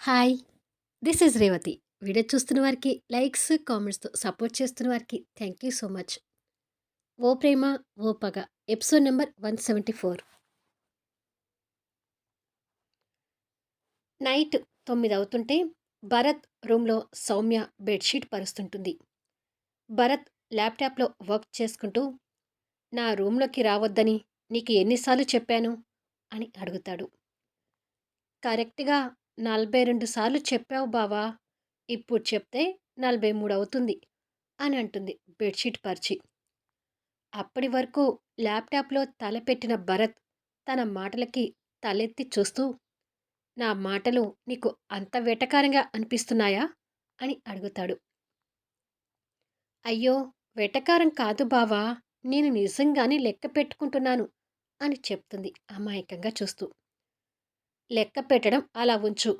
Hi! This is Revathi. Video చూస్తున్న వారికి likes, కామెంట్స్‌తో సపోర్ట్ చేస్తున్న వారికి thank you so much. 'O Prema O Paga' episode number 174. Night తొమ్మిది అవుతుంటే భరత్ రూమ్‌లో సౌమ్య బెడ్‌షీట్ పరుస్తుంటుంది. భరత్ ల్యాప్‌టాప్‌లో వర్క్ చేసుకుంటూ నా రూమ్‌లోకి రావద్దని నీకు ఎన్నిసార్లు చెప్పాను అని అడుగుతాడు. కరెక్ట్‌గా 42 సార్లు చెప్పావు బావా! ఇప్పుడు చెప్తే 43 అవుతుంది అని అంటుంది బెడ్‌షీట్ పరిచి. అప్పటి వరకు ల్యాప్‌టాప్‌లో తలపెట్టిన భరత్ తన మాటలకి తలెత్తి చూస్తూ నా మాటలు నీకు అంత వెటకారంగా అనిపిస్తున్నాయా? అని అడుగుతాడు. అయ్యో! వెటకారం కాదు బావా! నేను నిజంగానే లెక్క పెట్టుకుంటున్నాను అని చెప్తుంది అమాయకంగా చూస్తూ. లెక్క పెట్టడం అలా ఉంచు.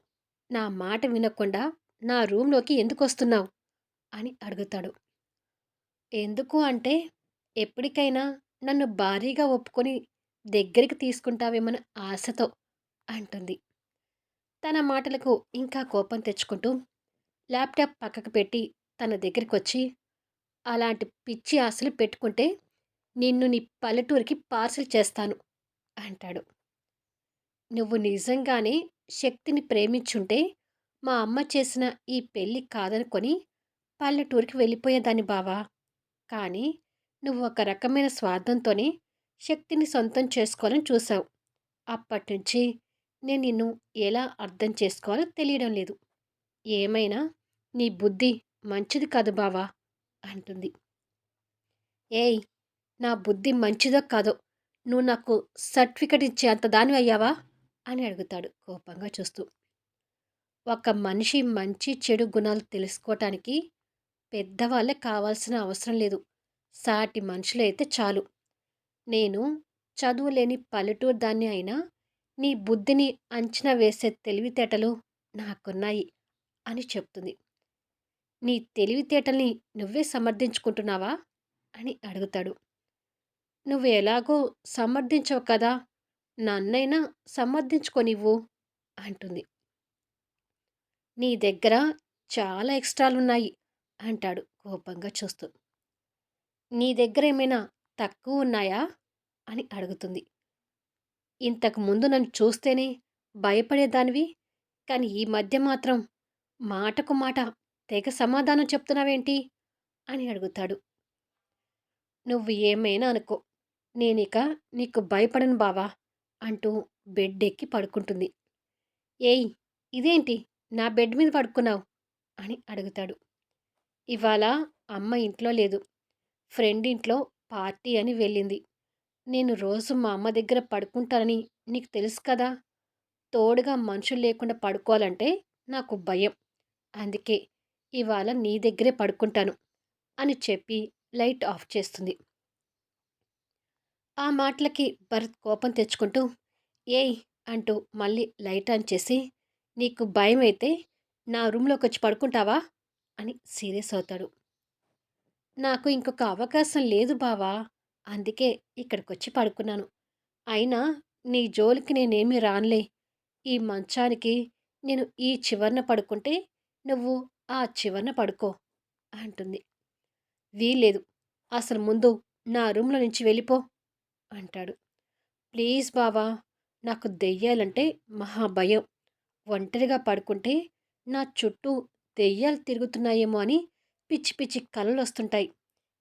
నా మాట వినకుండా నా రూమ్‌లోకి ఎందుకొస్తున్నావు? అని అడుగుతాడు. ఎందుకు అంటే ఎప్పటికైనా నన్ను భారీగా ఒప్పుకొని దగ్గరికి తీసుకుంటావేమన్న ఆశతో అంటుంది. తన మాటలకు ఇంకా కోపం తెచ్చుకుంటూ ల్యాప్‌టాప్ పక్కకు పెట్టి తన దగ్గరికి వచ్చి అలాంటి పిచ్చి ఆశలు పెట్టుకుంటే నిన్ను నీ పల్లెటూరికి పార్సెల్ చేస్తాను అంటాడు. నువ్వు నిజంగానే శక్తిని ప్రేమించుంటే మా అమ్మ చేసిన ఈ పెళ్ళి కాదనుకొని పల్లెటూరికి వెళ్ళిపోయేదాన్ని బావా. కానీ నువ్వు ఒక రకమైన స్వార్థంతోనే శక్తిని సొంతం చేసుకోవాలని చూసావు. అప్పటినుంచి నేను నిన్ను ఎలా అర్థం చేసుకోవాలో తెలియడం లేదు. ఏమైనా నీ బుద్ధి మంచిది కాదు బావా అంటుంది. ఏయ్! నా బుద్ధి మంచిదో కాదో నువ్వు నాకు సర్టిఫికెట్ ఇచ్చే అంత అయ్యావా? అని అడుగుతాడు కోపంగా చూస్తూ. ఒక మనిషి మంచి చెడు గుణాలు తెలుసుకోవటానికి పెద్దవాళ్ళే కావాల్సిన అవసరం లేదు. సాటి మనుషులైతే చాలు. నేను చదువు లేని పల్లెటూరు దాన్ని అయినా నీ బుద్ధిని అంచనా వేసే తెలివితేటలు నాకున్నాయి అని చెప్తుంది. నీ తెలివితేటల్ని నువ్వే సమర్థించుకుంటున్నావా? అని అడుగుతాడు. నువ్వు ఎలాగో సమర్థించవు కదా! నన్నైనా సమర్థించుకోనివ్వు అంటుంది. నీ దగ్గర చాలా ఎక్స్ట్రాలున్నాయి అంటాడు కోపంగా చూస్తూ. నీ దగ్గర ఏమైనా తక్కువ ఉన్నాయా? అని అడుగుతుంది. ఇంతకు ముందు నన్ను చూస్తేనే భయపడేదానివి. కానీ ఈ మధ్య మాత్రం మాటకు మాట తెగ సమాధానం చెప్తున్నావేంటి? అని అడుగుతాడు. నువ్వు ఏమైనా అనుకో. నేనిక నీకు భయపడను బావా! అంటూ బెడ్ ఎక్కి పడుకుంటుంది. ఏయ్! ఇదేంటి నా బెడ్ మీద పడుకున్నావు? అని అడుగుతాడు. ఇవాళ అమ్మ ఇంట్లో లేదు. ఫ్రెండ్ ఇంట్లో పార్టీ అని వెళ్ళింది. నేను రోజు మా అమ్మ దగ్గర పడుకుంటానని నీకు తెలుసు కదా! తోడుగా మనుషులు లేకుండా పడుకోవాలంటే నాకు భయం. అందుకే ఇవాళ నీ దగ్గరే పడుకుంటాను అని చెప్పి లైట్ ఆఫ్ చేస్తుంది. ఆ మాటలకి భరత్ కోపం తెచ్చుకుంటూ ఏయ్! అంటూ మళ్ళీ లైట్ ఆన్ చేసి నీకు భయం అయితే నా రూమ్‌లోకి వచ్చి పడుకుంటావా? అని సీరియస్ అవుతాడు. నాకు ఇంకొక అవకాశం లేదు బావా! అందుకే ఇక్కడికి వచ్చి పడుకున్నాను. అయినా నీ జోలికి నేనేమీ రానులే. ఈ మంచానికి నేను ఈ చివరన పడుకుంటే నువ్వు ఆ చివరన పడుకో అంటుంది. వీల్లేదు. అసలు ముందు నా రూమ్‌లో నుంచి వెళ్ళిపో అంటాడు. ప్లీజ్ బావా! నాకు దెయ్యాలంటే మహా భయం. ఒంటరిగా పడుకుంటే నా చుట్టూ దెయ్యాలు తిరుగుతున్నాయేమో అని పిచ్చి పిచ్చి కలలొస్తుంటాయి.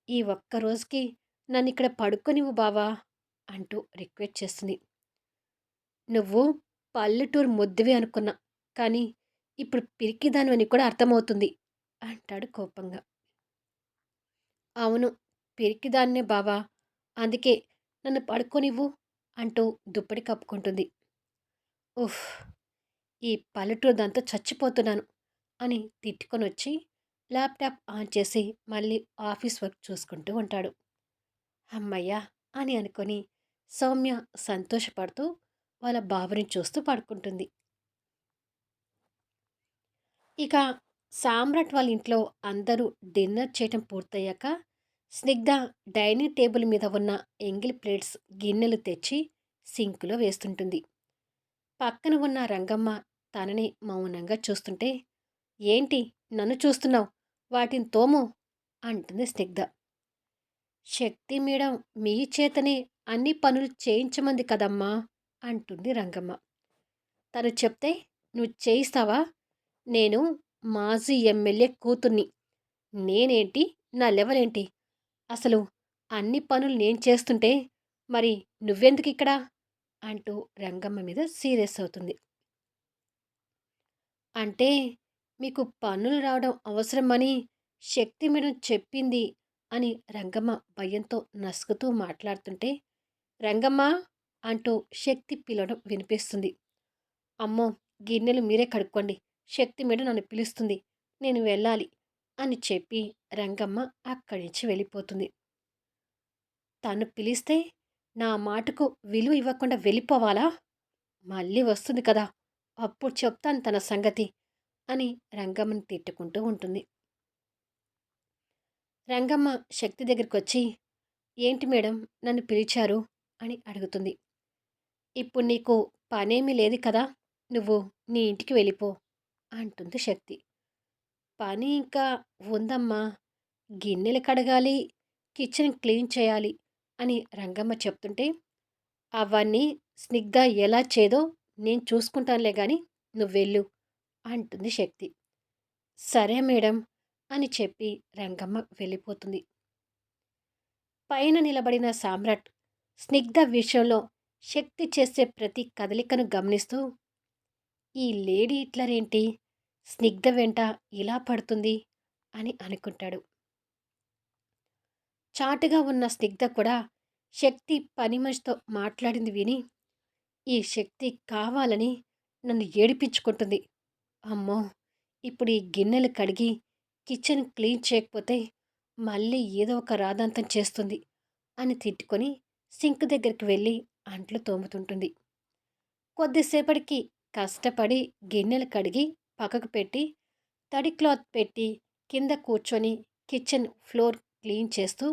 ఈ ఒక్క రోజుకి నన్నిక్కడ పడుకోనివ్వు బావా! అంటూ రిక్వెస్ట్ చేస్తుంది. నువ్వు పల్లెటూరు ముద్దువే అనుకున్నా. కానీ ఇప్పుడు పిరికిదానివని కూడా అర్థమవుతుంది అంటాడు కోపంగా. అవును. పిరికిదాన్నే బావా! అందుకే నన్ను పడుకోనివ్వు అంటూ దుప్పటి కప్పుకుంటుంది. ఉఫ్! ఈ పల్లెటూరుదంతా చచ్చిపోతున్నాను అని తిట్టుకొని వచ్చి ల్యాప్‌టాప్ ఆన్ చేసి మళ్ళీ ఆఫీస్ వర్క్ చూసుకుంటూ ఉంటాడు. అమ్మయ్యా అని అనుకొని సౌమ్య సంతోషపడుతూ వాళ్ళ బాబుని చూస్తూ పడుకుంటుంది. ఇక సామ్రాట్ వాళ్ళ ఇంట్లో అందరూ డిన్నర్ చేయటం పూర్తయ్యాక స్నిగ్ధ డైనింగ్ టేబుల్ మీద ఉన్న ఎంగిల్ ప్లేట్స్ గిన్నెలు తెచ్చి సింకులో వేస్తుంటుంది. పక్కన ఉన్న రంగమ్మ తనని మౌనంగా చూస్తుంటే ఏంటి? నన్ను చూస్తున్నావు? వాటిని తోము! అంటుంది స్నిగ్ధ. శక్తి మేడం మీ చేతనే అన్ని పనులు చేయించమంది కదమ్మా! అంటుంది రంగమ్మ. తను చెప్తే నువ్వు చేయిస్తావా? నేను మాజీ ఎమ్మెల్యే కూతుర్ని. నేనేంటి? నా లెవలేంటి? అసలు అన్ని పనులు నేను చేస్తుంటే మరి నువ్వెందుకు ఇక్కడ అంటూ రంగమ్మ మీద సీరియస్ అవుతుంది. అంటే మీకు పన్నులు రావడం అవసరమని శక్తి మేడం చెప్పింది అని రంగమ్మ భయంతో నసుకుతూ మాట్లాడుతుంటే రంగమ్మ అంటూ శక్తి పిలవడం వినిపిస్తుంది. అమ్మో గిన్నెలు మీరే కడుక్కోండి. శక్తి మేడం నన్ను పిలుస్తుంది. నేను వెళ్ళాలి. అని చెప్పి రంగమ్మ అక్కడి నుంచి వెళ్ళిపోతుంది. తను పిలిస్తే నా మాటకు విలువ ఇవ్వకుండా వెళ్ళిపోవాలా? మళ్ళీ వస్తుంది కదా అప్పుడు చెప్తాను తన సంగతి అని రంగమ్మని తిట్టుకుంటూ ఉంటుంది. రంగమ్మ శక్తి దగ్గరికి వచ్చి ఏంటి మేడం నన్ను పిలిచారు? అని అడుగుతుంది. ఇప్పుడు నీకు పనేమీ లేదు కదా నువ్వు నీ ఇంటికి వెళ్ళిపో అంటుంది శక్తి. పని ఇంకా ఉందమ్మా. గిన్నెలు కడగాలి కిచెన్ క్లీన్ చేయాలి అని రంగమ్మ చెప్తుంటే అవన్నీ స్నిగ్గా ఎలా చేదో నేను చూసుకుంటానులే కానీ నువ్వెళ్ళు అంటుంది శక్తి. సరే మేడం అని చెప్పి రంగమ్మ వెళ్ళిపోతుంది. పైన నిలబడిన సామ్రాట్ స్నిగ్ధ విషయంలో శక్తి చేసే ప్రతి కదలికను గమనిస్తూ ఈ లేడీ ఇట్లరేంటి స్నిగ్ధ వెంట ఇలా పడుతుంది అని అనుకుంటాడు. చాటుగా ఉన్న స్నిగ్ధ కూడా శక్తి పని మనిషితో మాట్లాడింది విని ఈ శక్తి కావాలని నన్ను ఏడిపించుకుంటుంది. అమ్మో! ఇప్పుడు ఈ గిన్నెలు కడిగి కిచెన్ క్లీన్ చేయకపోతే మళ్ళీ ఏదో ఒక రాదంతం చేస్తుంది అని తిట్టుకొని సింక్ దగ్గరికి వెళ్ళి అంట్లు తోముతుంటుంది. కొద్దిసేపటికి కష్టపడి గిన్నెలు కడిగి పక్కకు పెట్టి తడి క్లాత్ పెట్టి కింద కూర్చొని కిచెన్ ఫ్లోర్ క్లీన్ చేస్తూ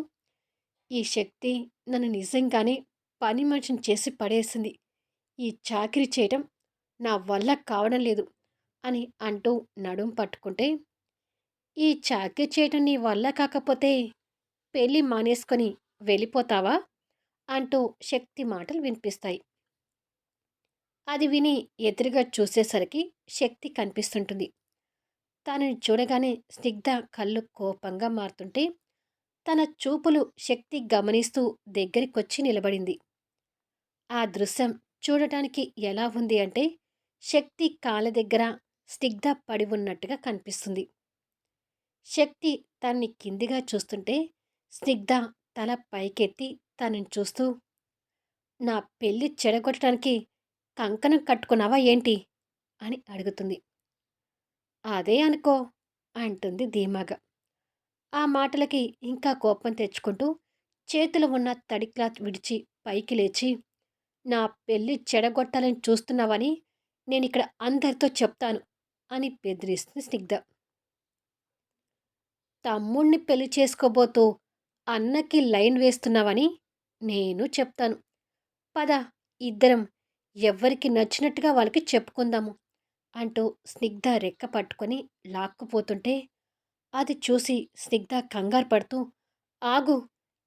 ఈ శక్తి నన్ను నిజంగానే పని మనిషిని చేసి పడేసింది. ఈ చాకరీ చేయటం నా వల్ల కావడం లేదు అని అంటూ నడుం పట్టుకుంటే ఈ చాకరీ చేయటం నీ వల్ల కాకపోతే పెళ్ళి మానేసుకొని వెళ్ళిపోతావా? అంటూ శక్తి మాటలు వినిపిస్తాయి. అది విని ఎదురుగా చూసేసరికి శక్తి కనిపిస్తుంటుంది. తనని చూడగానే స్నిగ్ధ కళ్ళు కోపంగా మారుతుంటే తన చూపులు శక్తి గమనిస్తూ దగ్గరికొచ్చి నిలబడింది. ఆ దృశ్యం చూడటానికి ఎలా ఉంది అంటే శక్తి కాళ్ళ దగ్గర స్నిగ్ధ పడి ఉన్నట్టుగా కనిపిస్తుంది. శక్తి తన్ని కిందిగా చూస్తుంటే స్నిగ్ధ తల పైకెత్తి తనని చూస్తూ నా పెళ్ళి చెడగొట్టడానికి కంకణం కట్టుకున్నావా ఏంటి? అని అడుగుతుంది. అదే అనుకో అంటుంది ధీమాగా. ఆ మాటలకి ఇంకా కోపం తెచ్చుకుంటూ చేతిలో ఉన్న తడి క్లాత్ విడిచి పైకి లేచి నా పెళ్ళి చెడగొట్టాలని చూస్తున్నావని నేను ఇక్కడ అందరితో చెప్తాను అని బెదిరిస్తుంది స్నిగ్ధ. తమ్ముణ్ణి పెళ్ళి చేసుకోబోతూ అన్నకి లైన్ వేస్తున్నావని నేను చెప్తాను. పద ఇద్దరం ఎవ్వరికి నచ్చినట్టుగా వాళ్ళకి చెప్పుకుందాము అంటూ స్నిగ్ధ రెక్క పట్టుకొని లాక్కుపోతుంటే అది చూసి స్నిగ్ధ కంగారు పడుతూ ఆగు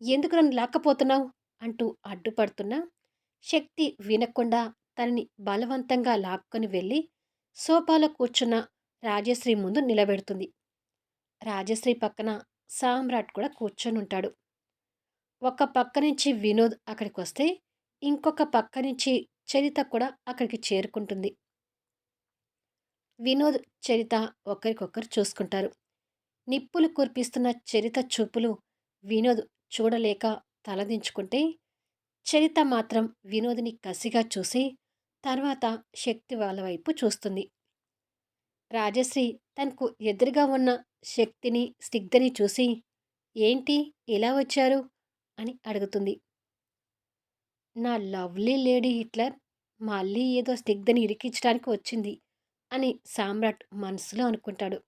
ఎందుకు నన్ను లాక్కపోతున్నావు? అంటూ అడ్డుపడుతున్నా శక్తి వినకుండా తనని బలవంతంగా లాక్కొని వెళ్ళి సోఫాలో కూర్చున్న రాజశ్రీ ముందు నిలబెడుతుంది. రాజశ్రీ పక్కన సామ్రాట్ కూడా కూర్చొని ఉంటాడు ఒక పక్క నుంచి వినోద్ అక్కడికి వస్తే ఇంకొక పక్క నుంచి చరిత కూడా అక్కడికి చేరుకుంటుంది. వినోద్ చరిత ఒకరికొకరు చూసుకుంటారు. నిప్పులు కురిపిస్తున్న చరిత చూపులు వినోద్ చూడలేక తలదించుకుంటే చరిత మాత్రం వినోద్ని కసిగా చూసి తర్వాత శక్తి వాళ్ళ వైపు చూస్తుంది. రాజశ్రీ తనకు ఎదురుగా ఉన్న శక్తిని స్నిగ్ధని చూసి ఏంటి? ఇలా వచ్చారు? అని అడుగుతుంది. నా లవ్లీ లేడీ హిట్లర్ మళ్ళీ ఏదో స్నిగ్ధని ఇరికించడానికి వచ్చింది అని సామ్రాట్ మనసులో అనుకుంటాడు.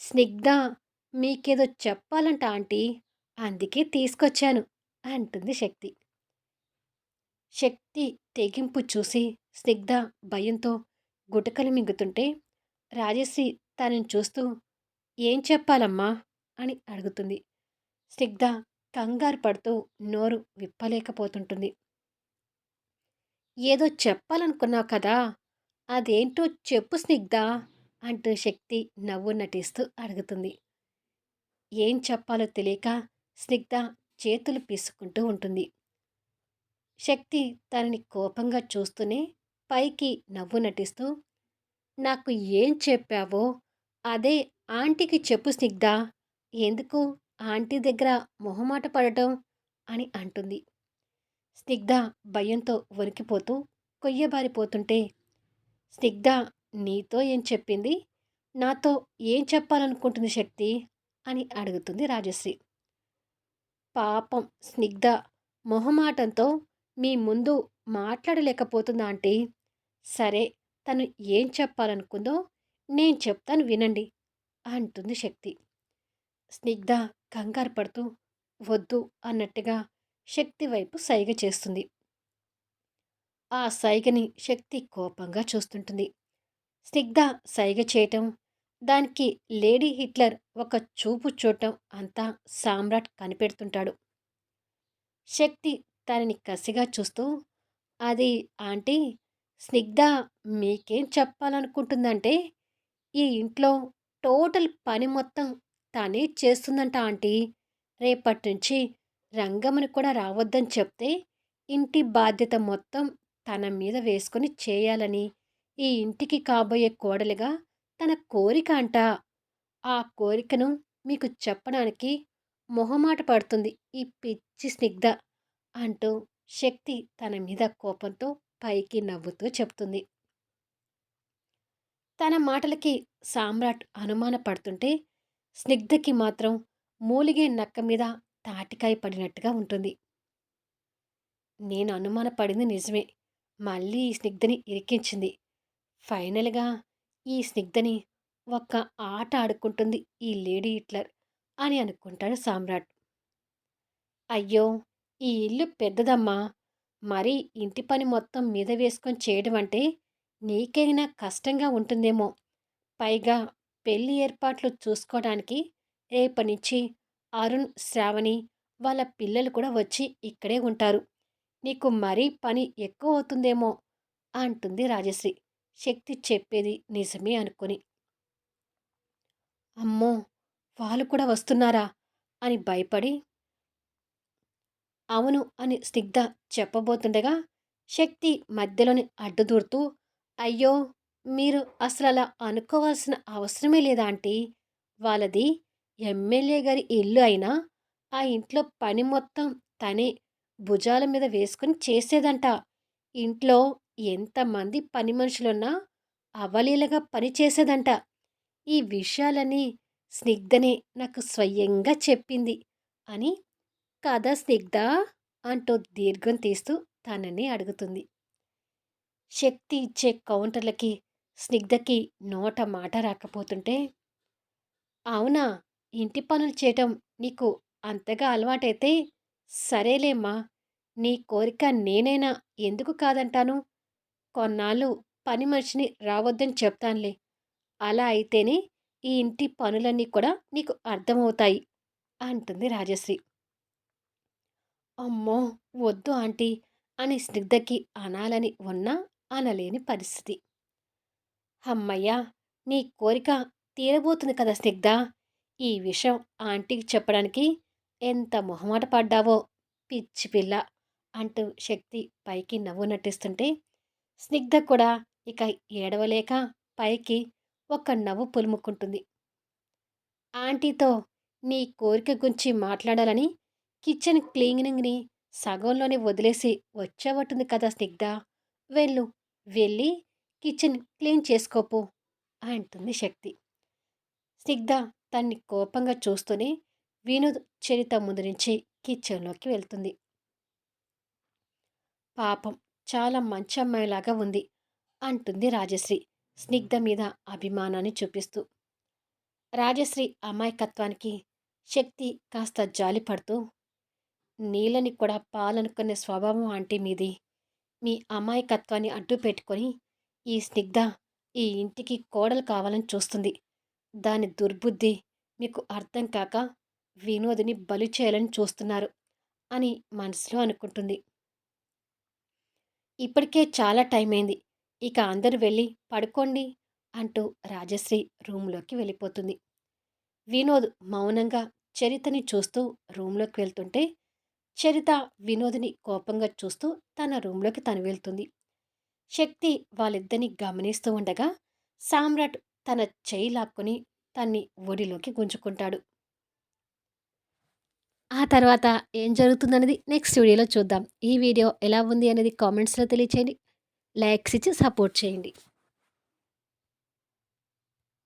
స్నిగ్ధ మీకేదో చెప్పాలంట ఆంటీ అందుకే తీసుకొచ్చాను అంటుంది శక్తి. శక్తి తెగింపు చూసి స్నిగ్ధ భయంతో గుటకలు మింగుతుంటే రాజశ్రీ తనని చూస్తూ ఏం చెప్పాలమ్మా? అని అడుగుతుంది. స్నిగ్ధ కంగారు పడుతూ నోరు విప్పలేకపోతుంటుంది. ఏదో చెప్పాలనుకున్నావు కదా అదేంటో చెప్పు స్నిగ్ధ అంటూ శక్తి నవ్వు నటిస్తూ అడుగుతుంది. ఏం చెప్పాలో తెలియక స్నిగ్ధ చేతులు పీసుకుంటూ ఉంటుంది. శక్తి తనని కోపంగా చూస్తూనే పైకి నవ్వు నటిస్తూ నాకు ఏం చెప్పావో అదే ఆంటీకి చెప్పు స్నిగ్ధ ఎందుకు ఆంటీ దగ్గర మొహమాట పడటం అని అంటుంది. స్నిగ్ధ భయంతో వణికిపోతూ కొయ్యబారిపోతుంటే స్నిగ్ధ నీతో ఏం చెప్పింది? నాతో ఏం చెప్పాలనుకుంటుంది శక్తి? అని అడుగుతుంది రాజశ్రీ. పాపం స్నిగ్ధ మొహమాటంతో మీ ముందు మాట్లాడలేకపోతుందా ఆంటీ? సరే తను ఏం చెప్పాలనుకుందో నేను చెప్తాను వినండి అంటుంది శక్తి. స్నిగ్ధ కంగారు పడుతూ వద్దు అన్నట్టుగా శక్తి వైపు సైగ చేస్తుంది. ఆ సైగని శక్తి కోపంగా చూస్తుంటుంది. స్నిగ్ధ సైగ చేయటం దానికి లేడీ హిట్లర్ ఒక చూపు చూడటం అంతా సామ్రాట్ కనిపెడుతుంటాడు. శక్తి తనని కసిగా చూస్తూ అది ఆంటీ స్నిగ్ధ మీకేం చెప్పాలనుకుంటుందంటే ఈ ఇంట్లో టోటల్ పని మొత్తం తనే చేస్తుందంట ఆంటీ. రేపటి నుంచి రంగమ్మని కూడా రావద్దని చెప్తే ఇంటి బాధ్యత మొత్తం తన మీద వేసుకొని చేయాలని. ఈ ఇంటికి కాబోయే కోడలుగా తన కోరిక అంట. ఆ కోరికను మీకు చెప్పడానికి మొహమాట పడుతుంది ఈ పిచ్చి స్నిగ్ధ అంటూ శక్తి తన మీద కోపంతో పైకి నవ్వుతూ చెప్తుంది. తన మాటలకి సామ్రాట్ అనుమాన పడుతుంటే స్నిగ్ధకి మాత్రం మూలిగే నక్క మీద తాటికాయ పడినట్టుగా ఉంటుంది. నేను అనుమానపడింది నిజమే. మళ్ళీ ఈ స్నిగ్ధని ఇరికించింది. ఫైనల్గా ఈ స్నిగ్ధని ఒక్క ఆట ఆడుకుంటుంది ఈ లేడీ హిట్లర్ అని అనుకుంటాడు సామ్రాట్. అయ్యో! ఈ ఇల్లు పెద్దదమ్మా! మరి ఇంటి పని మొత్తం మీద వేసుకొని చేయడం అంటే నీకైనా కష్టంగా ఉంటుందేమో. పైగా పెళ్ళి ఏర్పాట్లు చూసుకోవడానికి రేపటి నుంచి అరుణ్ శ్రావణి వాళ్ళ పిల్లలు కూడా వచ్చి ఇక్కడే ఉంటారు. నీకు మరీ పని ఎక్కువ అవుతుందేమో అంటుంది రాజశ్రీ. శక్తి చెప్పేది నిజమే అనుకుని. అమ్మో వాళ్ళు కూడా వస్తున్నారా? అని భయపడి అవును అని స్నిగ్ధ చెప్పబోతుండగా శక్తి మధ్యలోని అడ్డుదూరుతూ అయ్యో మీరు అసలు అలా అనుకోవాల్సిన అవసరమే లేదా ఆంటీ? వాళ్ళది ఎమ్మెల్యే గారి ఇల్లు అయినా ఆ ఇంట్లో పని మొత్తం తనే భుజాల మీద వేసుకుని చేసేదంట. ఇంట్లో ఎంతమంది పని మనుషులున్నా అవలీలగా పని చేసేదంట. ఈ విషయాలని స్నిగ్ధనే నాకు స్వయంగా చెప్పింది అని కథ స్నిగ్ధ అంటూ దీర్ఘం తీస్తూ తనని అడుగుతుంది. శక్తి ఇచ్చే కౌంటర్లకి స్నిగ్ధకి నోట మాట రాకపోతుంటే అవునా ఇంటి పనులు చేయటం నీకు అంతగా అలవాటైతే సరేలేమ్మా నీ కోరిక నేనైనా ఎందుకు కాదంటాను? కొన్నాళ్ళు పని మనిషిని రావద్దని చెప్తానులే. అలా అయితేనే ఈ ఇంటి పనులన్నీ కూడా నీకు అర్థమవుతాయి అంటుంది రాజశ్రీ. అమ్మో వద్దు ఆంటీ అని స్నిగ్ధకి అనాలని ఉన్నా అనలేని పరిస్థితి. అమ్మయ్యా నీ కోరిక తీరబోతుంది కదా స్నిగ్ధ. ఈ విషయం ఆంటీకి చెప్పడానికి ఎంత మొహమాట పడ్డావో పిచ్చి పిల్ల అంటూ శక్తి పైకి నవ్వు నటిస్తుంటే స్నిగ్ధ కూడా ఇక ఏడవలేక పైకి ఒక నవ్వు పులుముకుంటుంది ఆంటీతో నీ కోరిక గురించి మాట్లాడాలని కిచెన్ క్లీనింగ్ని సగంలోనే వదిలేసి వచ్చేవట్టుంది కదా స్నిగ్ధ. వెళ్ళు వెళ్ళి కిచెన్ క్లీన్ చేసుకోపో అంటుంది శక్తి. స్నిగ్ధ తన్ని కోపంగా చూస్తూనే వినోద్ చరిత ముందు నుంచి కిచెన్లోకి వెళ్తుంది. పాపం చాలా మంచి అమ్మాయిలాగా ఉంది అంటుంది రాజశ్రీ స్నిగ్ధ మీద అభిమానాన్ని చూపిస్తూ. రాజశ్రీ అమాయకత్వానికి శక్తి కాస్త జాలిపడుతూ నీళ్ళని కూడా పాలనుకునే స్వభావం ఆంటీ మీది. మీ అమాయకత్వాన్ని అడ్డు పెట్టుకొని ఈ స్నిగ్ధ ఈ ఇంటికి కోడలు కావాలని చూస్తుంది. దాని దుర్బుద్ధి మీకు అర్థం కాక వినోద్ని బలి చేయాలని చూస్తున్నారు అని మనసులో అనుకుంటుంది. ఇప్పటికే చాలా టైం అయింది. ఇక అందరూ వెళ్ళి పడుకోండి అంటూ రాజశ్రీ రూమ్లోకి వెళ్ళిపోతుంది. వినోద్ మౌనంగా చరితని చూస్తూ రూమ్లోకి వెళ్తుంటే చరిత వినోద్ని కోపంగా చూస్తూ తన రూమ్లోకి తను వెళ్తుంది. శక్తి వాళ్ళిద్దరిని గమనిస్తూ ఉండగా సామ్రాట్ తన చేయి లాక్కుని తన్ని ఒడిలోకి గుంజుకుంటాడు. ఆ తర్వాత ఏం జరుగుతుందనేది నెక్స్ట్ వీడియోలో చూద్దాం. ఈ వీడియో ఎలా ఉంది అనేది కామెంట్స్లో తెలియచేయండి. లైక్స్ ఇచ్చి సపోర్ట్ చేయండి.